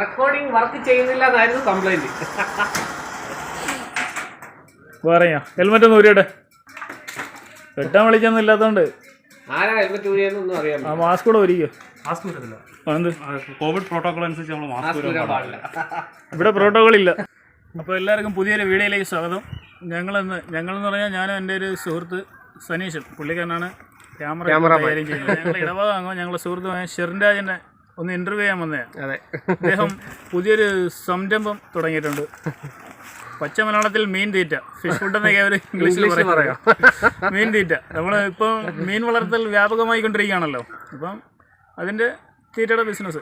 Recording work ചെയ്യുന്നില്ല എന്നായിരുന്നു complaint പറയാ ഹെൽമെറ്റ് ഒന്ന് ഊരിയട്ടെ വെട്ടാൻ വിളിക്കൊന്നും ഇല്ലാത്തതുകൊണ്ട് ആരാ ഹെൽമെറ്റ് ഊരിയെന്നൊന്നും അറിയാൻ ആ മാസ്ക് കൂടെ ഒരിക്കോ മാസ്ക് വരത്തില്ല എന്ത് കോവിഡ് പ്രോട്ടോകോൾ അനുസരിച്ച് നമ്മൾ മാസ്ക് ഊരാൻ പാടില്ല. ഇവിടെ പ്രോട്ടോകോൾ ഇല്ല. അപ്പോൾ എല്ലാവർക്കും പുതിയൊരു വീഡിയോയിലേക്ക് സ്വാഗതം. ഞങ്ങളെന്ന് ഞങ്ങളെന്ന് പറഞ്ഞാൽ ഞാനും എന്റെ ഒരു സുഹൃത്ത് സനീഷൻ പുള്ളിക്കാരനാണ്. ക്യാമറ കൈകാര്യം ചെയ്യുന്നത്. ഞങ്ങൾ ഇടവകാങ്ങോ ഞങ്ങളുടെ സുഹൃത്തുമായ ഷെറിൻരാജനെ ഒന്ന് ഇന്റർവ്യൂ ചെയ്യാൻ വന്നതാണ് അതെ. അദ്ദേഹം പുതിയൊരു സംരംഭം തുടങ്ങിയിട്ടുണ്ട്. പച്ച മലയാളത്തിൽ മീൻ തീറ്റ. ഫിഷ് ഫുഡ് എന്നൊക്കെ അവർ ഇംഗ്ലീഷിൽ പറയാം. മീൻ തീറ്റ. നമ്മൾ ഇപ്പം മീൻ വളർത്തൽ വ്യാപകമായി കൊണ്ടിരിക്കുകയാണല്ലോ. അപ്പം അതിന്റെ തീറ്റയുടെ ബിസിനസ്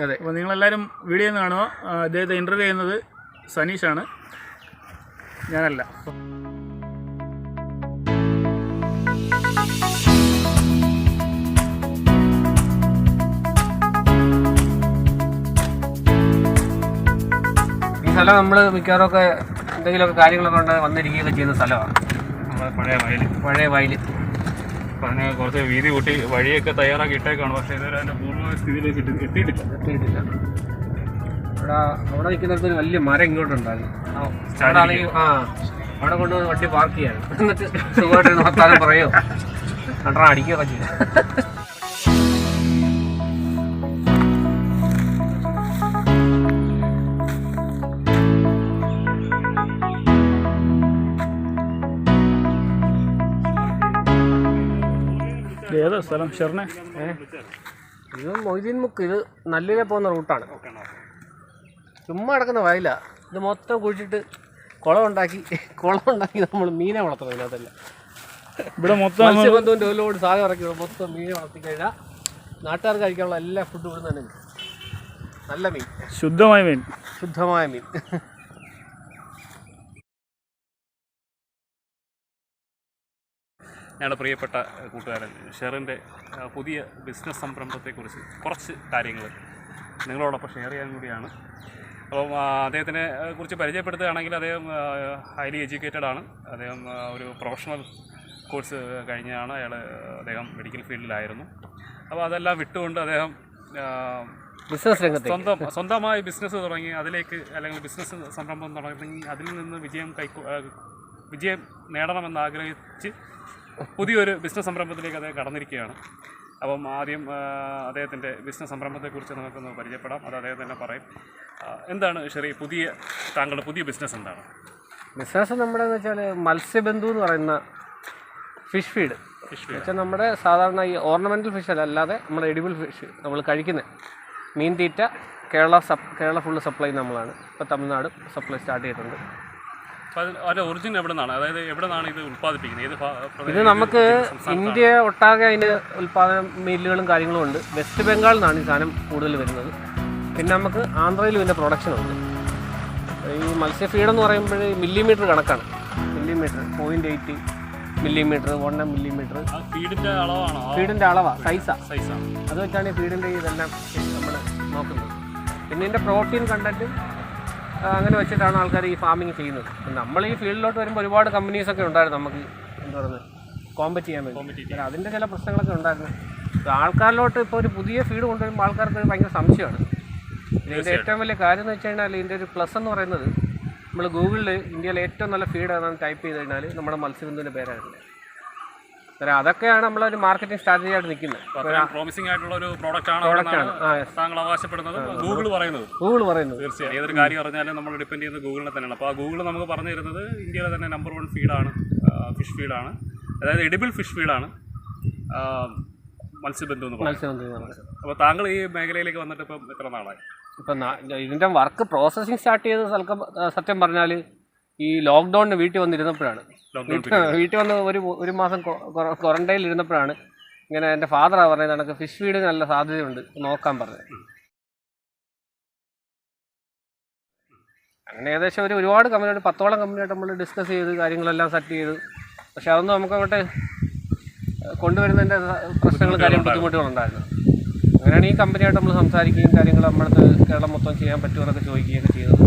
അതെ. അപ്പോൾ നിങ്ങളെല്ലാവരും വീഡിയോ ഒന്ന് കാണുക. അദ്ദേഹത്തെ ഇന്റർവ്യൂ ചെയ്യുന്നത് സനീഷാണ്. ഞാനല്ല. സ്ഥലം നമ്മൾ മിക്കവാറും ഒക്കെ എന്തെങ്കിലുമൊക്കെ കാര്യങ്ങളൊക്കെ കൊണ്ട് വന്നിരിക്കുകയൊക്കെ ചെയ്യുന്ന സ്ഥലമാണ് നമ്മുടെ പഴയ വയൽ പഴയ വയൽ പഴയ കുറച്ച് വീതി കൂട്ടി വഴിയൊക്കെ തയ്യാറാക്കി ഇട്ടേക്കാണ്. പക്ഷേ ഇതുവരെ അതിന്റെ പൂർണമായ സ്ഥിതിയിലേക്ക് എത്തി- എത്തിയിട്ടില്ല. എത്തിയിട്ടില്ല. അവിടെ അവിടെ നിൽക്കുന്നിടത്ത് ഒരു വലിയ മരം ഇങ്ങോട്ടുണ്ടായിരുന്നു അവിടെ ആണെങ്കിൽ ആ അവിടെ കൊണ്ടുവന്ന് വണ്ടി പാർക്ക് ചെയ്യാൻ. എന്നിട്ട് സുഖമായിട്ട് നോക്കാനും പറയോ? കണ്ടാ അടിക്കുകയൊക്കെ ചെയ്യും. സ്ഥലം? ഷെറിനെ ഇത് മൊയ്തീൻ മുക്ക്. ഇത് നല്ലിലെ പോകുന്ന റൂട്ടാണ്. ചുമ്മാ കിടക്കുന്ന വയല. ഇത് മൊത്തം കുഴിച്ചിട്ട് കുളം ഉണ്ടാക്കി കുളം ഉണ്ടാക്കി നമ്മൾ മീനെ വളർത്തണം ഇതിനകത്തല്ല. ഇവിടെ മൊത്തം മത്സ്യബന്ധുവിന്റെ ഒരുപാട് സാധനം ഇറക്കി മൊത്തം മീനെ വളർത്തി കഴിഞ്ഞാൽ നാട്ടുകാർക്ക് കഴിക്കാനുള്ള എല്ലാ ഫുഡും ഇവിടെ തന്നെ നല്ല മീൻ. ശുദ്ധമായ മീൻ. ശുദ്ധമായ മീൻ. ഞങ്ങളുടെ പ്രിയപ്പെട്ട കൂട്ടുകാരൻ ഷെറിന്റെ പുതിയ ബിസിനസ് സംരംഭത്തെക്കുറിച്ച് കുറച്ച് കാര്യങ്ങൾ നിങ്ങളോടൊപ്പം ഷെയർ ചെയ്യാൻ കൂടിയാണ്. അപ്പം അദ്ദേഹത്തിനെ കുറിച്ച് പരിചയപ്പെടുത്തുകയാണെങ്കിൽ അദ്ദേഹം ഹൈലി എഡ്യൂക്കേറ്റഡ് ആണ്. അദ്ദേഹം ഒരു പ്രൊഫഷണൽ കോഴ്സ് കഴിഞ്ഞാണ് അയാൾ അദ്ദേഹം മെഡിക്കൽ ഫീൽഡിലായിരുന്നു. അപ്പോൾ അതെല്ലാം വിട്ടുകൊണ്ട് അദ്ദേഹം ബിസിനസ് രംഗത്ത് സ്വന്തം സ്വന്തമായി ബിസിനസ് തുടങ്ങി അതിലേക്ക് അല്ലെങ്കിൽ ബിസിനസ് സംരംഭം തുടങ്ങി അതിൽ നിന്ന് വിജയം കൈ വിജയം നേടണമെന്ന് ആഗ്രഹിച്ച് പുതിയൊരു ബിസിനസ് സംരംഭത്തിലേക്ക് അദ്ദേഹം കടന്നിരിക്കുകയാണ്. അപ്പം ആദ്യം അദ്ദേഹത്തിന്റെ ബിസിനസ് സംരംഭത്തെക്കുറിച്ച് നമുക്കൊന്ന് പരിചയപ്പെടാം. അത് അദ്ദേഹം തന്നെ പറയും. എന്താണ് ഷെറി പുതിയ താങ്കളുടെ പുതിയ ബിസിനസ് എന്താണ്? ബിസിനസ് നമ്മുടെ എന്ന് വെച്ചാൽ മത്സ്യബന്ധു എന്ന് പറയുന്ന ഫിഷ് ഫീഡ്. Fish feed. വെച്ചാൽ നമ്മുടെ സാധാരണ ഈ ഓർണമെന്റൽ ഫിഷ് അല്ല അല്ലാതെ നമ്മുടെ എഡിബിൾ ഫിഷ് നമ്മൾ കഴിക്കുന്ന. മീൻ തീറ്റ Kerala sup Kerala full supply നമ്മളാണ്. ഇപ്പോൾ തമിഴ്നാട് സപ്ലൈ സ്റ്റാർട്ട് ചെയ്തിട്ടുണ്ട്. അപ്പോൾ അതിന് അതിന്റെ ഒറിജിൻ എവിടെ നിന്നാണ് അതായത് എവിടെ നിന്നാണ് ഇത് ഉൽപ്പാദിപ്പിക്കുന്നത്? ഏത് ഇത് നമുക്ക്? ഇന്ത്യ ഒട്ടാകെ അതിന് ഉൽപ്പാദന മില്ലുകളും കാര്യങ്ങളും ഉണ്ട്. വെസ്റ്റ് ബംഗാളിൽ നിന്നാണ് ഈ സാധനം കൂടുതൽ വരുന്നത്. പിന്നെ നമുക്ക് ആന്ധ്രയിലും ഇതിന്റെ പ്രൊഡക്ഷൻ ഉണ്ട്. ഈ മത്സ്യ ഫീഡ് എന്ന് പറയുമ്പോൾ മില്ലിമീറ്റർ കണക്കാണ്. Millimetre point eight millimetre one millimetre ആ ഫീഡിന്റെ അളവാണോ? ആ ഫീഡിന്റെ അളവാണ് സൈസാണ് സൈസാണ് അത് വെച്ചാണ് ഈ ഫീഡിന്റെ ഇതെല്ലാം നമ്മൾ നോക്കുന്നത്. പിന്നെ ഇതിന്റെ പ്രോട്ടീൻ കണ്ടന്റും അങ്ങനെ വെച്ചിട്ടാണ് ആൾക്കാർ ഈ ഫാമിങ് ചെയ്യുന്നത്. നമ്മൾ ഈ ഫീൽഡിലോട്ട് വരുമ്പോൾ ഒരുപാട് കമ്പനീസൊക്കെ ഉണ്ടായിരുന്നു നമുക്ക് എന്താ പറയുന്നത് കോമ്പറ്റ് ചെയ്യാൻ വേണ്ടി. അതിന്റെ ചില പ്രശ്നങ്ങളൊക്കെ ഉണ്ടായിരുന്നു. ആൾക്കാരിലോട്ട് ഇപ്പോൾ ഒരു പുതിയ ഫീഡ് കൊണ്ടുവരുമ്പോൾ ആൾക്കാർക്ക് ഭയങ്കര സംശയമാണ്. ഇതിന്റെ ഏറ്റവും വലിയ കാര്യം എന്ന് വെച്ച് കഴിഞ്ഞാൽ ഇതിന്റെ ഒരു പ്ലസ് എന്ന് പറയുന്നത് നമ്മൾ ഗൂഗിളിൽ ഇന്ത്യയിലെ ഏറ്റവും നല്ല ഫീഡ് ഏതാണെന്ന് ടൈപ്പ് ചെയ്ത് കഴിഞ്ഞാൽ നമ്മുടെ മത്സ്യബന്ധുവിന്റെ പേരായിരുന്നു. അന്നേരം അതൊക്കെയാണ് നമ്മളൊരു മാർക്കറ്റിംഗ് സ്ട്രാറ്റജി ആയിട്ട് നിൽക്കുന്നത്. പ്രോമിസിംഗ് ആയിട്ടുള്ള ഒരു പ്രോഡക്റ്റ് ആണ്. താങ്കൾ അവകാശപ്പെടുന്നത്. ഗൂഗിൾ പറയുന്നത്. ഗൂഗിൾ പറയുന്നത്. തീർച്ചയായും. ഏതൊരു കാര്യം അറിഞ്ഞാലും നമ്മൾ ഡിപ്പെൻഡ് ചെയ്യുന്നത് ഗൂഗിളിനെ തന്നെയാണ്. അപ്പോൾ ആ ഗൂഗിൾ നമുക്ക് പറഞ്ഞു തരുന്നത് ഇന്ത്യയിലെ തന്നെ നമ്പർ വൺ ഫീഡാണ് ഫിഷ് ഫീഡാണ് അതായത് എഡിബിൾ ഫിഷ് ഫീഡാണ് മത്സ്യബന്ധു എന്ന് പറയുന്നത്. അപ്പോൾ താങ്കൾ ഈ മേഖലയിലേക്ക് വന്നിട്ട് ഇപ്പം എത്ര നാളായി? ഇപ്പം ഇതിന്റെ വർക്ക് പ്രോസസ്സിങ് സ്റ്റാർട്ട് ചെയ്ത് സ്ഥലം സത്യം പറഞ്ഞാൽ ഈ ലോക്ക്ഡൌണിന് വീട്ടിൽ വന്നിരുന്നപ്പോഴാണ്. വീട്ടിൽ വന്ന് ഒരു ഒരു മാസം ക്വാറന്റൈനിൽ ഇരുന്നപ്പോഴാണ് ഇങ്ങനെ എന്റെ ഫാദറാണ് പറഞ്ഞത് എനിക്ക് ഫിഷ് ഫീഡിന് നല്ല സാധ്യതയുണ്ട്. നോക്കാൻ പറഞ്ഞത്. അങ്ങനെ ഏകദേശം ഒരു ഒരുപാട് കമ്പനിയായിട്ട് പത്തോളം കമ്പനിയായിട്ട് നമ്മൾ ഡിസ്കസ് ചെയ്ത് കാര്യങ്ങളെല്ലാം സെറ്റ് ചെയ്ത്. പക്ഷെ അതൊന്നും നമുക്ക് അങ്ങോട്ട് കൊണ്ടുവരുന്നതിന്റെ പ്രശ്നങ്ങൾ കാര്യം ബുദ്ധിമുട്ടുകളുണ്ടായിരുന്നു അങ്ങനെയാണ് ഈ കമ്പനിയായിട്ട് നമ്മൾ സംസാരിക്കുകയും കാര്യങ്ങൾ നമ്മുടെ കേരളം മൊത്തം ചെയ്യാൻ പറ്റുമെന്നൊക്കെ ചോദിക്കുകയൊക്കെ ചെയ്തത്.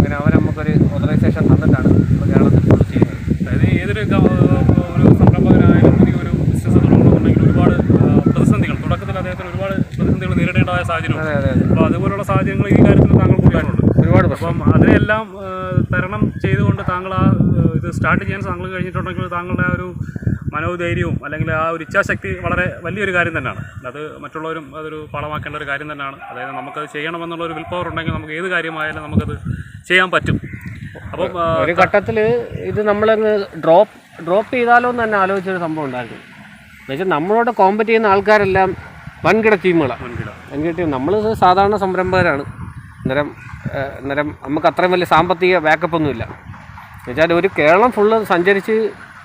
അങ്ങനെ അവർ നമുക്കൊരു ഓതറൈസേഷൻ തന്നിട്ടാണ് ഇപ്പോൾ കേരളത്തിൽ ഫുൾ ചെയ്യുന്നത്. അതായത് ഏതൊരു ഒരു സംരംഭകനായാലും പുതിയൊരു ബിസിനസ് തുടങ്ങണമെന്നുണ്ടെങ്കിൽ ഒരുപാട് പ്രതിസന്ധികൾ തുടക്കത്തിൽ അദ്ദേഹത്തിന് ഒരുപാട് പ്രതിസന്ധികൾ നേരിടേണ്ടതായ സാഹചര്യം അതെ അതെ അതെ. അപ്പോൾ അതുപോലുള്ള സാഹചര്യങ്ങൾ ഈ കാര്യത്തിൽ താങ്കൾ കൂടിയാണുണ്ട് ഒരുപാട് അപ്പം അതിനെല്ലാം തരണം ചെയ്തുകൊണ്ട് താങ്കൾ ആ, ഇത് സ്റ്റാർട്ട് ചെയ്യാൻ താങ്കൾ കഴിഞ്ഞിട്ടുണ്ടെങ്കിൽ താങ്കളുടെ ആ ഒരു മനോധൈര്യവും അല്ലെങ്കിൽ ആ ഒരു ഇച്ഛാശക്തി വളരെ വലിയൊരു കാര്യം തന്നെയാണ്. അത് മറ്റുള്ളവരും അതൊരു പാഠമാക്കേണ്ട ഒരു കാര്യം തന്നെയാണ്. അതായത് നമുക്കത് ചെയ്യണമെന്നുള്ള ഒരു വിൽ പവർ ഉണ്ടെങ്കിൽ നമുക്ക് ഏത് കാര്യമായാലും നമുക്കത് ചെയ്യാൻ പറ്റും. അപ്പം ഒരു ഘട്ടത്തിൽ ഇത് നമ്മളങ്ങ് ഡ്രോപ്പ് ഡ്രോപ്പ് ചെയ്താലോ എന്ന് തന്നെ ആലോചിച്ചൊരു സംഭവം ഉണ്ടായിരുന്നു. എന്നുവെച്ചാൽ നമ്മളോട് കോമ്പറ്റ് ചെയ്യുന്ന ആൾക്കാരെല്ലാം വൻകിട ടീമുകളാണ് വൻകിട. വൻകിട ടീം നമ്മൾ സാധാരണ സംരംഭകരാണ്. അന്നേരം അന്നേരം നമുക്ക് അത്രയും വലിയ സാമ്പത്തിക ബാക്കപ്പ് ഒന്നുമില്ല. എന്നുവെച്ചാൽ ഒരു കേരളം ഫുള്ള് സഞ്ചരിച്ച്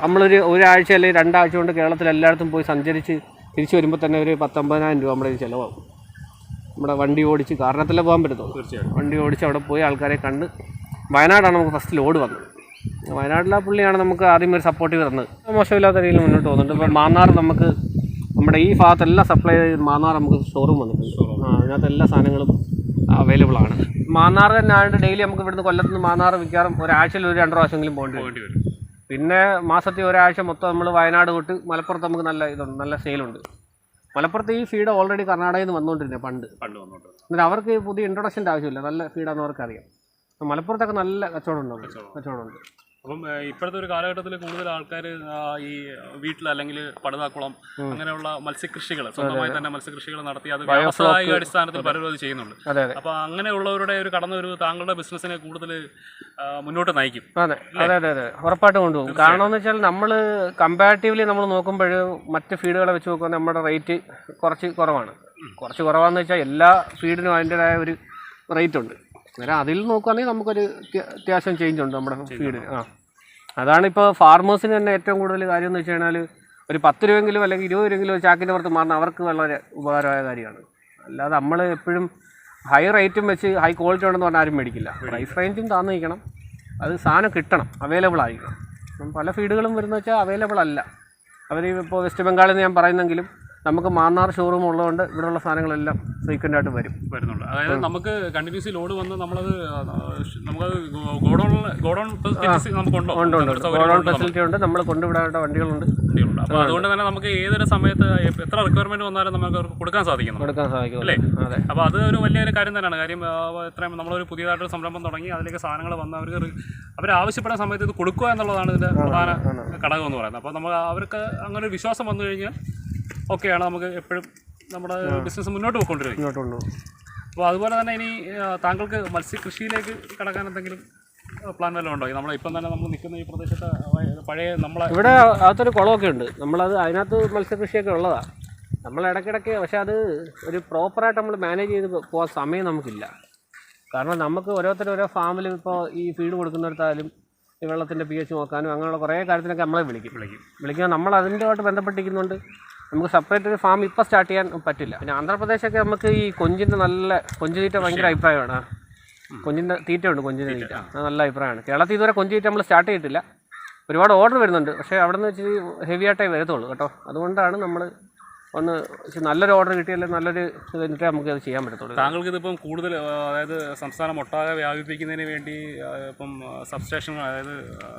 നമ്മളൊരു ഒരാഴ്ച അല്ലെങ്കിൽ രണ്ടാഴ്ച കൊണ്ട് കേരളത്തിൽ എല്ലായിടത്തും പോയി സഞ്ചരിച്ച് തിരിച്ചു വരുമ്പോൾ തന്നെ ഒരു പത്തൊമ്പതിനായിരം രൂപ നമ്മുടെ ചിലവാകും. നമ്മുടെ വണ്ടി ഓടിച്ച് കാരണത്തിലേ പോകാൻ പറ്റത്തുള്ളൂ. തീർച്ചയായും വണ്ടി ഓടിച്ച് അവിടെ പോയി ആൾക്കാരെ കണ്ട് വയനാടാണ് നമുക്ക് ഫസ്റ്റ് ലോഡ് വന്നത്. വയനാട്ടിലെ പുള്ളിയാണ് നമുക്ക് ആദ്യം ഒരു സപ്പോർട്ടീവ് തന്നത്. മോശമില്ലാത്ത രീതിയിൽ മുന്നോട്ട് പോകുന്നുണ്ട്. ഇപ്പോൾ മാന്നാർ നമുക്ക് നമ്മുടെ ഈ ഭാഗത്തെല്ലാം സപ്ലൈ ചെയ്ത് മാന്നാർ നമുക്ക് ഷോറൂം വന്നിട്ടുണ്ട്. ആ അതിനകത്ത് എല്ലാ സാധനങ്ങളും അവൈലബിൾ ആണ്. മാന്നാർ തന്നെ ആയതുകൊണ്ട് ഡെയിലി നമുക്ക് ഇവിടുന്ന് കൊല്ലത്തുനിന്ന് മാന്നാർ വിൽക്കാറും ഒരാഴ്ചയിൽ ഒരു രണ്ട് പ്രാവശ്യമെങ്കിലും പോകേണ്ടി വരും. പിന്നെ മാസത്തിൽ ഒരാഴ്ച മൊത്തം നമ്മൾ വയനാട് തൊട്ട് മലപ്പുറത്ത് നമുക്ക് നല്ല ഇതുണ്ട് നല്ല സെയിലുണ്ട് മലപ്പുറത്ത് ഈ ഫീഡ് ഓൾറെഡി കർണാടകയിൽ നിന്ന് വന്നുകൊണ്ടിരുന്നത് പണ്ട്. പണ്ട് വന്നോട്ട് എന്നിട്ട് അവർക്ക് പുതിയ ഇൻട്രൊഡക്ഷന്റെ ആവശ്യമില്ല. നല്ല ഫീഡാണെന്ന് അവർക്കറിയാം. മലപ്പുറത്തൊക്കെ നല്ല കച്ചവടം ഉണ്ട് കച്ചവടമുണ്ട് അപ്പം ഇപ്പോഴത്തെ ഒരു കാലഘട്ടത്തിൽ കൂടുതൽ ആൾക്കാർ ഈ വീട്ടിൽ അല്ലെങ്കിൽ പടുതാക്കുളം അങ്ങനെയുള്ള മത്സ്യകൃഷികൾ സ്വന്തമായി തന്നെ മത്സ്യകൃഷികൾ നടത്തി അത് വ്യാവസായിക അടിസ്ഥാനത്തിൽ പലരും അത് ചെയ്യുന്നുണ്ട്. അപ്പൊ അതെ. അപ്പോൾ അങ്ങനെയുള്ളവരുടെ ഒരു കടന്ന ഒരു താങ്കളുടെ ബിസിനസ്സിനെ കൂടുതൽ മുന്നോട്ട് നയിക്കും. അതെ അതെ അതെ അതെ. ഉറപ്പായിട്ട് കൊണ്ടുപോകും. കാരണം എന്ന് വെച്ചാൽ നമ്മൾ കമ്പാരിറ്റീവ്ലി നമ്മൾ നോക്കുമ്പോൾ മറ്റ് ഫീഡുകളെ വെച്ച് നോക്കുമ്പോൾ നമ്മുടെ റേറ്റ് കുറച്ച് കുറവാണ്. കുറച്ച് കുറവാന്ന് വെച്ചാൽ എല്ലാ ഫീഡിനും അതിന്റെതായ ഒരു റേറ്റ് ഉണ്ട്. അന്നേരം അതിൽ നോക്കുകയാണെങ്കിൽ നമുക്കൊരു അത്യ- അത്യാവശ്യം ചേഞ്ച് ഉണ്ട് നമ്മുടെ ഫീഡ് ആ. അതാണ് ഇപ്പോൾ ഫാർമേഴ്സിന് തന്നെ ഏറ്റവും കൂടുതൽ കാര്യം എന്ന് വെച്ച് കഴിഞ്ഞാൽ ഒരു പത്ത് രൂപയെങ്കിലും അല്ലെങ്കിൽ ഇരുപത് രൂപയെങ്കിലും ചാക്കിന്റെ പുറത്ത് മാറുന്ന അവർക്ക് വളരെ ഉപകാരമായ കാര്യമാണ്. അല്ലാതെ നമ്മൾ എപ്പോഴും ഹൈ റേറ്റും വെച്ച് ഹൈ ക്വാളിറ്റി ഉണ്ടെന്ന് പറഞ്ഞാൽ ആരും മേടിക്കില്ല. പ്രൈസ് റേഞ്ചും താന്ന് നിൽക്കണം. അത് സാധനം കിട്ടണം. അവൈലബിൾ ആയിരിക്കണം. പല ഫീഡുകളും വരുന്ന വെച്ചാൽ അവൈലബിൾ അല്ല. അവർ ഇപ്പോൾ വെസ്റ്റ് ബംഗാളിൽ നിന്ന് ഞാൻ പറയുന്നെങ്കിലും നമുക്ക് മാന്നാർ ഷോറൂം ഉള്ളതുകൊണ്ട് ഇവിടെയുള്ള സാധനങ്ങളെല്ലാം ഫ്രീക്വന്റ് ആയിട്ട് വരും. വരുന്നുണ്ട്. അതായത് നമുക്ക് കണ്ടിന്യൂസ്ലി ലോഡ് വന്ന് നമ്മളത് നമുക്ക് നമുക്കത് ഗോഡൗൺ ഗോഡൗൺ നമുക്കുണ്ടോ? ഉണ്ട് ഉണ്ട് ഗോഡൗൺ? ഫെസിലിറ്റി ഉണ്ട്. നമ്മൾ കൊണ്ടുവിടാനുള്ള വണ്ടികളുണ്ട്. വണ്ടികളുണ്ട്. അപ്പോൾ അതുകൊണ്ട് തന്നെ നമുക്ക് ഏതൊരു സമയത്ത് എത്ര റിക്വയർമെന്റ് വന്നാലും നമുക്ക് അവർക്ക് കൊടുക്കാൻ സാധിക്കും കൊടുക്കാൻ സാധിക്കും. അല്ലേ? അതെ. അപ്പോൾ അത് ഒരു വലിയൊരു കാര്യം തന്നെയാണ്. കാര്യം ഇത്രയും നമ്മളൊരു പുതിയതായിട്ട് സംരംഭം തുടങ്ങി അതിലേക്ക് സാധനങ്ങൾ വന്ന് അവർക്ക് അവർ ആവശ്യപ്പെടുന്ന സമയത്ത് ഇത് കൊടുക്കുക എന്നുള്ളതാണ് ഇതിന്റെ പ്രധാന ഘടകം എന്ന് പറയുന്നത്. അപ്പോൾ നമ്മൾ അവർക്ക് അങ്ങനെ ഒരു വിശ്വാസം വന്നു കഴിഞ്ഞാൽ ഓക്കെയാണ് നമുക്ക് എപ്പോഴും നമ്മുടെ ബിസിനസ് മുന്നോട്ട് പോയിക്കൊണ്ടിരിക്കും കൊണ്ടുപോകും അപ്പോൾ അതുപോലെ തന്നെ ഇനി താങ്കൾക്ക് മത്സ്യകൃഷിയിലേക്ക് കടക്കാൻ എന്തെങ്കിലും പ്ലാൻ വല്ലതും ഉണ്ടോ? നമ്മൾ ഇപ്പം തന്നെ നമ്മൾ നിൽക്കുന്ന ഈ പ്രദേശത്ത് പഴയ നമ്മളെ ഇവിടെ അകത്തൊരു കുളമൊക്കെ ഉണ്ട്. നമ്മളത് അതിനകത്ത് മത്സ്യകൃഷിയൊക്കെ ഉള്ളതാണ് നമ്മൾ ഇടയ്ക്കിടയ്ക്ക് പക്ഷേ അത് ഒരു പ്രോപ്പറായിട്ട് നമ്മൾ മാനേജ് ചെയ്ത് പോകാൻ സമയം നമുക്കില്ല. കാരണം നമുക്ക് ഓരോരുത്തരും ഓരോ ഫാമിലും ഇപ്പോൾ ഈ ഫീഡ് കൊടുക്കുന്നിടത്തായാലും ഈ വെള്ളത്തിന്റെ പി എച്ച് നോക്കാനും അങ്ങനെയുള്ള കുറേ കാര്യത്തിനൊക്കെ നമ്മളെ വിളിക്കും. വിളിക്കും. വിളിക്കുമ്പോൾ നമ്മൾ അതിന്റെതായിട്ട് ബന്ധപ്പെട്ടിരിക്കുന്നുണ്ട്. നമുക്ക് സെപ്പറേറ്റ് ഒരു ഫാം ഇപ്പോൾ സ്റ്റാർട്ട് ചെയ്യാൻ പറ്റില്ല. പിന്നെ ആന്ധ്രാപ്രദേശൊക്കെ നമുക്ക് ഈ കൊഞ്ചിന്റെ നല്ല കൊഞ്ച് തീറ്റ ഭയങ്കര അഭിപ്രായമാണ്. കൊഞ്ചിന്റെ തീറ്റ ഉണ്ട് കൊഞ്ചിന്റെ തീറ്റ. അത് നല്ല അഭിപ്രായമാണ്. കേരളത്തിൽ ഇതുവരെ കൊഞ്ച് തീറ്റ നമ്മൾ സ്റ്റാർട്ട് ചെയ്തിട്ടില്ല. ഒരുപാട് ഓർഡർ വരുന്നുണ്ട്. പക്ഷേ അവിടെ നിന്ന് വെച്ച് ഹെവി ആയിട്ടേ വരത്തുള്ളൂ കേട്ടോ. അതുകൊണ്ടാണ് നമ്മൾ ഒന്ന് നല്ലൊരു ഓർഡർ കിട്ടിയാലേ നല്ലൊരു ഇത് കഴിഞ്ഞിട്ടേ നമുക്ക് അത് ചെയ്യാൻ പറ്റത്തുള്ളൂ. താങ്കൾക്ക് ഇതിപ്പം കൂടുതൽ അതായത് സംസ്ഥാനം ഒട്ടാകെ വ്യാപിപ്പിക്കുന്നതിന് വേണ്ടി ഇപ്പം സബ്സ്റ്റേഷൻ അതായത്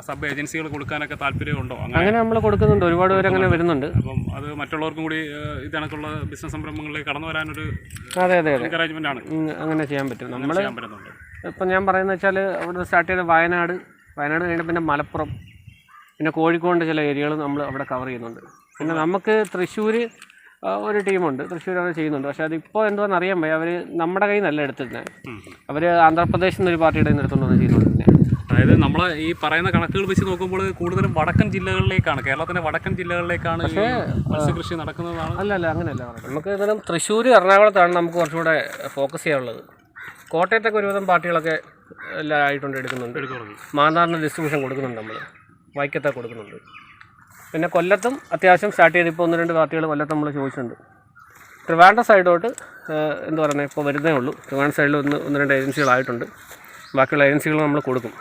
സബ് ഏജൻസികൾ കൊടുക്കാനൊക്കെ താല്പര്യമുണ്ടോ അങ്ങനെ നമ്മൾ കൊടുക്കുന്നുണ്ട്. ഒരുപാട് പേര് അങ്ങനെ വരുന്നുണ്ട്. അപ്പം അത് മറ്റുള്ളവർക്കും കൂടി ഇതണക്കുള്ള ബിസിനസ് സംരംഭങ്ങളിലേക്ക് കടന്നു വരാനൊരു അതെ അതെ അതെ. എൻകറേജ്മെന്റ് ആണ്. അങ്ങനെ ചെയ്യാൻ പറ്റും. നമ്മൾ ചെയ്യാൻ പറ്റുന്നുണ്ട്. ഇപ്പം ഞാൻ പറയുന്നത് വെച്ചാൽ അവിടെ സ്റ്റാർട്ട് ചെയ്ത വയനാട് വയനാട് കഴിഞ്ഞ പിന്നെ മലപ്പുറം പിന്നെ കോഴിക്കോടിന്റെ ചില ഏരിയകൾ നമ്മൾ അവിടെ കവർ ചെയ്യുന്നുണ്ട്. പിന്നെ നമുക്ക് തൃശ്ശൂർ ഒരു ടീമുണ്ട്. തൃശ്ശൂർ അവർ ചെയ്യുന്നുണ്ട്. പക്ഷെ അതിപ്പോൾ എന്താണെന്ന് അറിയാൻ പോയി അവർ നമ്മുടെ കയ്യിൽ നിന്നല്ല എടുത്തിരുന്നത്. അവർ ആന്ധ്രാപ്രദേശിൽ നിന്ന് ഒരു പാർട്ടിയുടെ കയ്യിൽ നിന്ന് എടുത്തുകൊണ്ട് ചെയ്യുന്നുണ്ട് അതായത് നമ്മൾ ഈ പറയുന്ന കണക്കുകൾ വെച്ച് നോക്കുമ്പോൾ കൂടുതലും വടക്കൻ ജില്ലകളിലേക്കാണ് കേരളത്തിന്റെ വടക്കൻ ജില്ലകളിലേക്കാണ് ഈ മത്സ്യകൃഷി നടക്കുന്നതാണ്. അല്ല അല്ല അങ്ങനെയല്ല നമുക്ക് ഏതായാലും തൃശ്ശൂർ എറണാകുളത്താണ് നമുക്ക് കുറച്ചുകൂടെ ഫോക്കസ് ചെയ്യാനുള്ളത്. കോട്ടയത്തൊക്കെ ഒരുവിധം പാർട്ടികളൊക്കെ എല്ലാം ആയിട്ടുണ്ട് എടുക്കുന്നുണ്ട്. മാന്നാറിന് ഡിസ്ട്രിബ്യൂഷൻ കൊടുക്കുന്നുണ്ട് നമ്മൾ വൈക്കത്തെ കൊടുക്കുന്നുണ്ട്. പിന്നെ കൊല്ലത്തും അത്യാവശ്യം സ്റ്റാർട്ട് ചെയ്ത് ഇപ്പോൾ ഒന്ന് രണ്ട് പാർട്ടികൾ കൊല്ലത്ത് നമ്മൾ ചോദിച്ചിട്ടുണ്ട്. ട്രിവാൻഡ്രം സൈഡോട്ട് എന്താ പറയുന്നത് ഇപ്പോൾ വരുന്നേ ഉള്ളൂ. ട്രിവാൻഡ്രം സൈഡിൽ ഒന്ന് ഒന്ന് രണ്ട് ഏജൻസികളായിട്ടുണ്ട് ബാക്കിയുള്ള ഏജൻസികൾ നമ്മൾ കൊടുക്കും.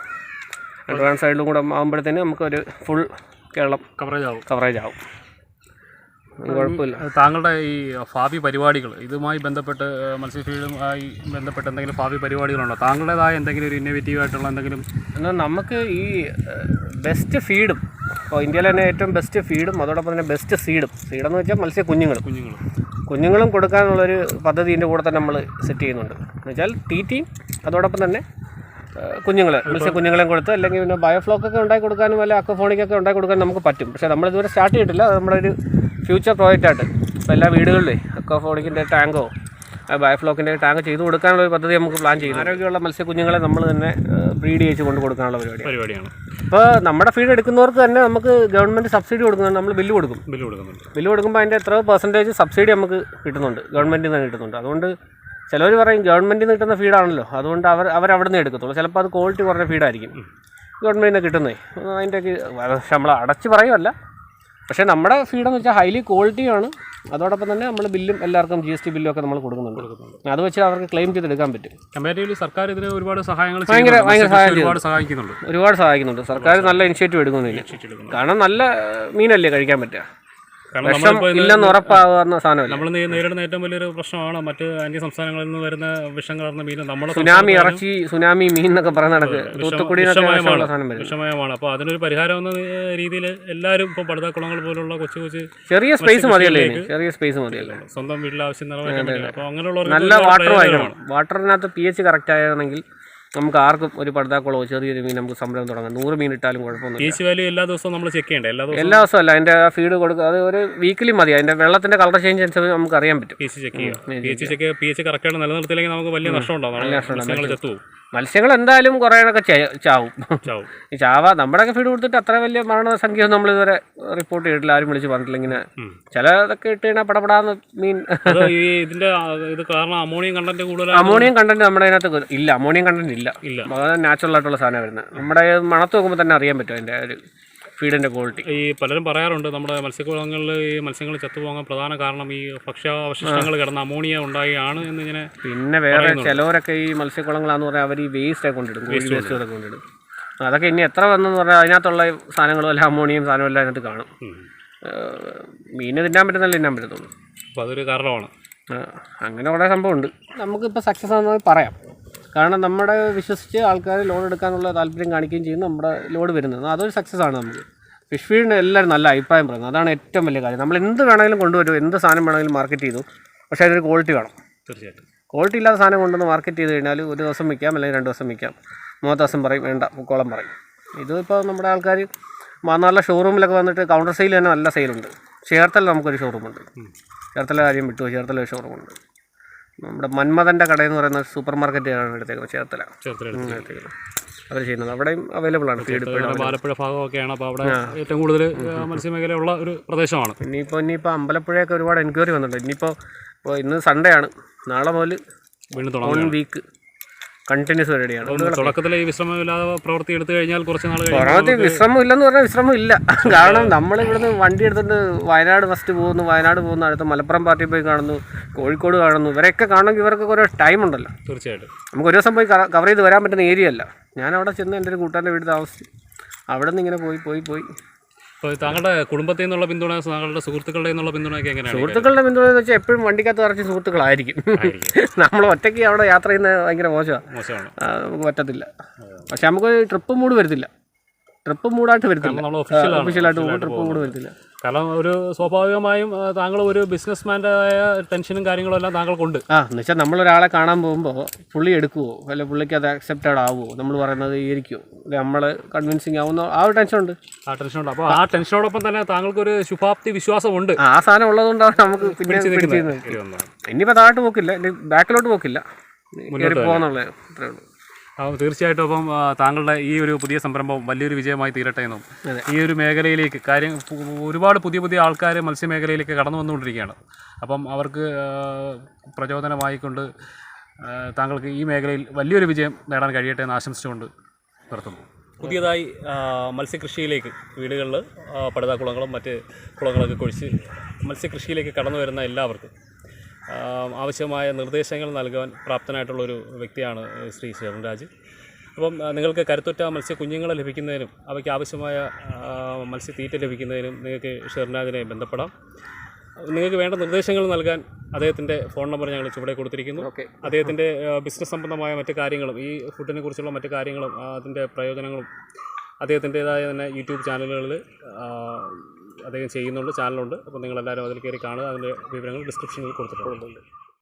ട്രിവാൻഡ്രം സൈഡിലും കൂടെ ആകുമ്പോഴത്തേന് നമുക്കൊരു ഫുൾ കേരളം കവറേജ് ആവും. കവറേജ് ആവും. കുഴപ്പമില്ല. താങ്കളുടെ ഈ ഭാവി പരിപാടികൾ ഇതുമായി ബന്ധപ്പെട്ട് മത്സ്യഫീഡുമായി മത്സ്യഫീൽഡുമായി ബന്ധപ്പെട്ട് എന്തെങ്കിലും ഭാവി പരിപാടികളുണ്ടോ? താങ്കളുടേതായ എന്തെങ്കിലും ഒരു ഇന്നോവേറ്റീവ് ആയിട്ടുള്ള എന്തെങ്കിലും എന്നാൽ നമുക്ക് ഈ ബെസ്റ്റ് ഫീഡും ഇപ്പോൾ ഇന്ത്യയിലെ തന്നെ ഏറ്റവും ബെസ്റ്റ് ഫീഡും അതോടൊപ്പം തന്നെ ബെസ്റ്റ് സീഡും സീഡെന്ന് വെച്ചാൽ മത്സ്യ കുഞ്ഞുങ്ങൾ കുഞ്ഞുങ്ങളും. കുഞ്ഞുങ്ങളും കൊടുക്കാനുള്ളൊരു പദ്ധതി ഇതിന്റെ കൂടെ തന്നെ നമ്മൾ സെറ്റ് ചെയ്യുന്നുണ്ട്. എന്ന് വെച്ചാൽ തീറ്റയും അതോടൊപ്പം തന്നെ കുഞ്ഞുങ്ങളെ മത്സ്യ കുഞ്ഞുങ്ങളെയും കൊടുത്ത് അല്ലെങ്കിൽ പിന്നെ ബയോഫ്ലോക്കൊക്കെ ഉണ്ടാക്കി കൊടുക്കാനും അല്ല അക്വഫോണിക്കൊക്കെ ഉണ്ടാക്കി കൊടുക്കാനും നമുക്ക് പറ്റും. പക്ഷേ നമ്മളിതുവരെ സ്റ്റാർട്ട് ചെയ്തിട്ടില്ല. അത് നമ്മുടെ ഒരു ഫ്യൂച്ചർ പ്രോജക്റ്റായിട്ട് ഇപ്പോൾ എല്ലാ വീടുകളിലും അക്വഫോണിക്കിന്റെ ടാങ്കോ ബയോഫ്ലോക്കിന്റെ ടാങ്ക് ചെയ്ത് കൊടുക്കാനുള്ള ഒരു പദ്ധതി നമുക്ക് പ്ലാൻ ചെയ്യുന്നു ആരോഗ്യമുള്ള മത്സ്യക്കുഞ്ഞുങ്ങളെ നമ്മൾ തന്നെ ബ്രീഡ് ചെയ്ത് കൊണ്ട് കൊടുക്കാനുള്ള പരിപാടി പരിപാടിയാണ്. ഇപ്പോൾ നമ്മുടെ ഫീഡ് എടുക്കുന്നവർക്ക് തന്നെ നമുക്ക് ഗവൺമെന്റ് സബ്സിഡി കൊടുക്കുന്നുണ്ട്. നമ്മൾ ബില്ല് കൊടുക്കും. ബില്ല് കൊടുക്കുന്നുണ്ട്. ബില്ല് കൊടുക്കുമ്പോൾ അതിന്റെ എത്ര പെർസെന്റേജ് സബ്സിഡി നമുക്ക് കിട്ടുന്നുണ്ട്. ഗവൺമെന്റിൽ നിന്ന് കിട്ടുന്നുണ്ട്. അതുകൊണ്ട് ചിലവർ പറയും ഗവൺമെന്റിൽ നിന്ന് കിട്ടുന്ന ഫീഡാണല്ലോ അതുകൊണ്ട് അവർ അവർ അവിടെ നിന്ന് എടുക്കത്തുള്ളൂ. ചിലപ്പോൾ അത് ക്വാളിറ്റി കുറഞ്ഞ ഫീഡായിരിക്കും ഗവൺമെന്റിൽ നിന്ന് കിട്ടുന്നത് അതിന്റെയൊക്കെ നമ്മൾ അടച്ച് പറയുമല്ല പക്ഷേ നമ്മുടെ ഫീഡെന്ന് വെച്ചാൽ ഹൈലി ക്വാളിറ്റിയാണ് അതോടൊപ്പം തന്നെ നമ്മൾ ബില്ലും എല്ലാവർക്കും ജി എസ് ടി ബില്ലും ഒക്കെ നമ്മൾ കൊടുക്കുന്നുണ്ട്. അത് വെച്ച് അവർക്ക് ക്ലെയിം ചെയ്തെടുക്കാൻ പറ്റും. കമ്പാരിറ്റീവ്ലി സർക്കാർ ഇതിന് ഒരുപാട് സഹായങ്ങൾ ഭയങ്കര- ചെയ്യുന്നുണ്ട്. ഭയങ്കര ഒരുപാട് സഹായിക്കുന്നുണ്ട്. ഒരുപാട് സഹായിക്കുന്നുണ്ട്. സർക്കാർ നല്ല ഇനിഷ്യേറ്റീവ് എടുക്കുന്നില്ല കാരണം നല്ല മീനല്ലേ കഴിക്കാൻ പറ്റുക. നമ്മൾ നേരിടുന്ന ഏറ്റവും വലിയൊരു പ്രശ്നമാണ് മറ്റ് അന്യ സംസ്ഥാനങ്ങളിൽ നിന്ന് വരുന്ന വിഷം കലർന്ന മീൻ. നമ്മുടെ സുനാമി ഇറച്ചി സുനാമി മീൻ എന്നൊക്കെ പറയുന്ന വിഷമയമാണ്. അപ്പോൾ അതിനൊരു പരിഹാരം എന്ന രീതിയിൽ എല്ലാവരും ഇപ്പോൾ പടുതാക്കുളങ്ങൾ പോലുള്ള കൊച്ചു കൊച്ചു ചെറിയ സ്പേസ് മതിയല്ലേ ചെറിയ സ്പേസ് മതിയല്ലോ? സ്വന്തം വീട്ടിലെ ആവശ്യം നിറവേറ്റാൻ പറ്റില്ല. അപ്പോൾ അങ്ങനെയുള്ളവർക്ക് നല്ല വാട്ടർ വാട്ടറിനകത്ത് പി എച്ച് കറക്റ്റ് ആയിരുന്നെങ്കിൽ നമുക്ക് ആർക്കും ഒരു പടുതാക്കുളമോ ചെറിയൊരു മീൻ നമുക്ക് സംരംഭം തുടങ്ങാം. നൂറ് മീൻ ഇട്ടാലും വാല്യൂ എല്ലാ ദിവസവും നമ്മൾ ചെക്ക് ചെയ്യേണ്ട? എല്ലാ ദിവസവും? എല്ലാ ദിവസവും അല്ല അതിന്റെ ആ ഫീഡ് കൊടുക്കുക അത് ഒരു വീക്കിലി മതി. അതിന്റെ വെള്ളത്തിന്റെ കളർ ചേഞ്ച് അനുസരിച്ച് നമുക്ക് അറിയാൻ പറ്റും. പി എച്ച് ചെക്ക് ചെയ്യുക P H check P H കറക്റ്റായിട്ട് നിലനിർത്തില്ലെങ്കിൽ നമുക്ക് വലിയ നഷ്ടം ഉണ്ടാവും മത്സ്യങ്ങൾ എന്തായാലും കുറേയൊക്കെ ചാവും. ചാവും. ഈ ചാവ. നമ്മുടെയൊക്കെ ഫീഡ് കൊടുത്തിട്ട് അത്ര വലിയ മരണസംഖ്യ ഒന്നും നമ്മൾ ഇതുവരെ റിപ്പോർട്ട് ചെയ്തിട്ടില്ല. ആരും വിളിച്ച് പറഞ്ഞിട്ടില്ല. ഇങ്ങനെ ചിലതൊക്കെ ഇട്ട് കഴിഞ്ഞാൽ പടപടാന്ന് മീൻ ഇതിന്റെ ഇത് കാരണം അമോണിയം കണ്ടന്റ് കൂടുതൽ അമോണിയം കണ്ടന്റ് നമ്മുടെ അതിനകത്ത് ഇല്ല. അമോണിയം കണ്ടന്റ് ഇല്ല. ഇല്ല. അത് നാച്ചുറൽ ആയിട്ടുള്ള സാധനം വരുന്നത്. നമ്മുടെ മണത്ത് നോക്കുമ്പോൾ തന്നെ അറിയാൻ പറ്റും അതിന്റെ ഒരു ഫീഡിന്റെ ക്വാളിറ്റി ഈ പലരും പറയാറുണ്ട് നമ്മുടെ മത്സ്യക്കുളങ്ങളിൽ ഈ മത്സ്യങ്ങൾ ചത്തുപോകാൻ പ്രധാന കാരണം ഈ ഭക്ഷ്യാവശിഷ്ടങ്ങൾ കിടന്ന അമോണിയ ഉണ്ടായാണ് എന്നിങ്ങനെ പിന്നെ വേറെ ചിലവരൊക്കെ ഈ മത്സ്യക്കുളങ്ങളാന്ന് പറഞ്ഞാൽ അവർ ഈ വേസ്റ്റ് ഒക്കെ കൊണ്ടിടും വേസ്റ്റ് വേസ്റ്റൊക്കെ കൊണ്ടിടും. അതൊക്കെ ഇനി എത്ര വന്നെന്ന് പറഞ്ഞാൽ അതിനകത്തുള്ള സാധനങ്ങളും എല്ലാം അമോണിയും സാധനവും എല്ലാം അതിനകത്ത് കാണും. മീൻ തിന്നാൻ പറ്റുന്നല്ല തിന്നാൻ പറ്റത്തുള്ളൂ. അപ്പോൾ അതൊരു കാരണമാണ്. അങ്ങനെ കുറേ സംഭവമുണ്ട്. നമുക്കിപ്പോൾ സക്സസ് ആണെന്ന് പറയാം. കാരണം നമ്മുടെ വിശ്വസിച്ച് ആൾക്കാർ ലോൺ എടുക്കാനുള്ള താല്പര്യം കാണിക്കുകയും ചെയ്യുന്നു. നമ്മുടെ ലോഡ് വരുന്നത്. അതൊരു സക്സസ് ആണ് നമുക്ക്. ഫിഷ് ഫീഡിന് എല്ലാവരും നല്ല അഭിപ്രായം പറയുന്നത് അതാണ് ഏറ്റവും വലിയ കാര്യം. നമ്മൾ എന്ത് വേണമെങ്കിലും കൊണ്ടുവരും. എന്ത് സാധനം വേണമെങ്കിലും മാർക്കറ്റ് ചെയ്തു. പക്ഷേ അതിനൊരു ക്വാളിറ്റി വേണം. തീർച്ചയായിട്ടും. ക്വാളിറ്റി ഇല്ലാത്ത സാധനം കൊണ്ടുവന്ന് മാർക്കറ്റ് ചെയ്ത് കഴിഞ്ഞാൽ ഒരു ദിവസം വിൽക്കാം അല്ലെങ്കിൽ രണ്ട് ദിവസം വിൽക്കാം. മൂന്ന് ദിവസം പറയും വേണ്ട മുക്കോളം പറയും. ഇതിപ്പോൾ നമ്മുടെ ആൾക്കാർ നല്ല ഷോറൂമിലൊക്കെ വന്നിട്ട് കൗണ്ടർ സെയിൽ തന്നെ നല്ല സെയിലുണ്ട് ചേർത്തല നമുക്കൊരു ഷോറൂമുണ്ട് ചേർത്തല കാര്യം വിട്ടു ചേർത്തല ഷോറൂമുണ്ട് നമ്മുടെ മന്മഥന്റെ കട എന്ന് പറയുന്ന സൂപ്പർ മാർക്കറ്റാണ് എടുത്തേക്കുന്നത് ചേർത്തല. അവർ ചെയ്യുന്നത്. അവിടെയും അവൈലബിൾ ആണ് ആലപ്പുഴ ഭാഗമൊക്കെയാണ് അപ്പോൾ അവിടെ ഏറ്റവും കൂടുതൽ മത്സ്യമേഖലയുള്ള ഒരു പ്രദേശമാണ്. ഇനിയിപ്പോൾ ഇനിയിപ്പോൾ അമ്പലപ്പുഴയൊക്കെ ഒരുപാട് എൻക്വയറി വന്നിട്ടുണ്ട്. ഇനിയിപ്പോൾ ഇപ്പോൾ ഇന്ന് സൺഡേ ആണ്. നാളെ മുതൽ വീക്ക് കണ്ടിന്യൂസ് പരിപാടിയാണ് തുടക്കത്തിൽ ഈ വിശ്രമമില്ലാതെ പ്രവൃത്തി എടുത്തു കഴിഞ്ഞാൽ കുറച്ച് നാൾ വിശ്രമം ഇല്ലെന്ന് പറഞ്ഞാൽ വിശ്രമം ഇല്ല കാരണം നമ്മൾ ഇവിടുന്ന് വണ്ടി എടുത്തിട്ട് വയനാട് ഫസ്റ്റ് പോകുന്നു വയനാട് പോകുന്ന അടുത്ത മലപ്പുറം പാർട്ടി പോയി കാണുന്നു കോഴിക്കോട് കാണുന്നു ഇവരൊക്കെ കാണണമെങ്കിൽ ഇവർക്ക് ഓരോ ടൈം ഉണ്ടല്ലോ. തീർച്ചയായിട്ടും. നമുക്ക് ഒരു ദിവസം പോയി കവർ ചെയ്ത് വരാൻ പറ്റുന്ന ഏരിയ അല്ല. ഞാൻ അവിടെ ചെന്ന് എന്റെ ഒരു കൂട്ടുകാരന്റെ വീട് താമസിച്ചു. അവിടെ നിന്ന് ഇങ്ങനെ പോയി പോയി പോയി. താങ്കളുടെ കുടുംബത്തിൽ നിന്നുള്ള പിന്തുണ താങ്കളുടെ സുഹൃത്തുക്കളുടെ നിന്നുള്ള പിന്തുണയൊക്കെ എങ്ങനെയാണ് സുഹൃത്തുക്കളുടെ പിന്തുണ എന്ന് വെച്ചാൽ എപ്പോഴും വണ്ടിക്കകത്ത് നിറച്ച് സുഹൃത്തുക്കളായിരിക്കും. നമ്മൾ ഒറ്റയ്ക്ക് അവിടെ യാത്ര ചെയ്യുന്നത് ഭയങ്കര മോശമാണ്. മോശമാണ്. പറ്റത്തില്ല. പക്ഷെ നമുക്ക് ട്രിപ്പ് മൂഡ് വരത്തില്ല. ട്രിപ്പ് മൂടായിട്ട് വരത്തില്ല ഒഫീഷ്യലായിട്ട് പോകുമ്പോൾ ട്രിപ്പ് മൂട് വരത്തില്ല കാരണം ഒരു സ്വാഭാവികമായും താങ്കൾ ഒരു ബിസിനസ്മാന്റെ ടെൻഷനും കാര്യങ്ങളും എല്ലാം താങ്കൾക്കുണ്ട്. ആ എന്നുവെച്ചാൽ നമ്മളൊരാളെ കാണാൻ പോകുമ്പോൾ പുള്ളി എടുക്കുവോ? അല്ലെ പുള്ളിക്ക് അത് അക്സെപ്റ്റഡ് ആവുമോ നമ്മൾ പറയുന്നത് ഇരിക്കുമോ അല്ലെ നമ്മൾ കൺവിൻസിങ് ആവുന്ന ആ ഒരു ടെൻഷൻ ഉണ്ട്. ആ ടെൻഷനുണ്ട് അപ്പോൾ ആ ടെൻഷനോടൊപ്പം തന്നെ താങ്കൾക്കൊരു ശുഭാപ്തി വിശ്വാസമുണ്ട്. ആ സാധനം ഉള്ളതുകൊണ്ടാണ് നമുക്ക് പിന്നെ. ഇനിയിപ്പോൾ താഴോട്ട് പോക്കില്ല. ഇനി ബാക്കിലോട്ട് പോക്കില്ല. കയറി പോകാന്നുള്ളത് അത്രേ ഉള്ളൂ. തീർച്ചയായിട്ടും അപ്പം താങ്കളുടെ ഈ ഒരു പുതിയ സംരംഭം വലിയൊരു വിജയമായി തീരട്ടെ എന്നും. ഈ ഒരു മേഖലയിലേക്ക് കാര്യം ഒരുപാട് പുതിയ പുതിയ ആൾക്കാർ മത്സ്യമേഖലയിലേക്ക് കടന്നു വന്നുകൊണ്ടിരിക്കുകയാണ്. അപ്പം അവർക്ക് പ്രചോദനമായിക്കൊണ്ട് താങ്കൾക്ക് ഈ മേഖലയിൽ വലിയൊരു വിജയം നേടാൻ കഴിയട്ടെ എന്ന് ആശംസിച്ചുകൊണ്ട് നിർത്തുന്നു. പുതിയതായി മത്സ്യകൃഷിയിലേക്ക് വീടുകളിൽ പടുതാക്കുളങ്ങളും മറ്റ് കുളങ്ങളൊക്കെ കുഴിച്ച് മത്സ്യകൃഷിയിലേക്ക് കടന്നു വരുന്ന എല്ലാവർക്കും ആവശ്യമായ നിർദ്ദേശങ്ങൾ നൽകാൻ പ്രാപ്തനായിട്ടുള്ളൊരു വ്യക്തിയാണ് ഏഹ്, ശ്രീ ശരൺരാജ്. അപ്പം നിങ്ങൾക്ക് കരുത്തുറ്റ മത്സ്യ കുഞ്ഞുങ്ങളെ ലഭിക്കുന്നതിനും അവയ്ക്ക് ആവശ്യമായ മത്സ്യ തീറ്റ ലഭിക്കുന്നതിനും നിങ്ങൾക്ക് ഷെർനാജിനെ ബന്ധപ്പെടാം. നിങ്ങൾക്ക് വേണ്ട നിർദ്ദേശങ്ങൾ നൽകാൻ അദ്ദേഹത്തിന്റെ ഫോൺ നമ്പർ ഞങ്ങൾ ചുവടെ കൊടുത്തിരിക്കുന്നു. ഓക്കെ. അദ്ദേഹത്തിന്റെ ബിസിനസ് സംബന്ധമായ മറ്റ് കാര്യങ്ങളും ഈ ഫുഡിനെ കുറിച്ചുള്ള മറ്റ് കാര്യങ്ങളും അതിന്റെ പ്രയോജനങ്ങളും അദ്ദേഹത്തിന്റെതായ തന്നെ യൂട്യൂബ് ചാനലുകളിൽ അദ്ദേഹം ചെയ്യുന്നുണ്ട് ചാനലുണ്ട് അപ്പോൾ നിങ്ങളെല്ലാവരും അതിൽ കയറി കാണുക. അതിന്റെ വിവരങ്ങൾ ഡിസ്ക്രിപ്ഷനിൽ കൊടുത്തിട്ടുണ്ട്.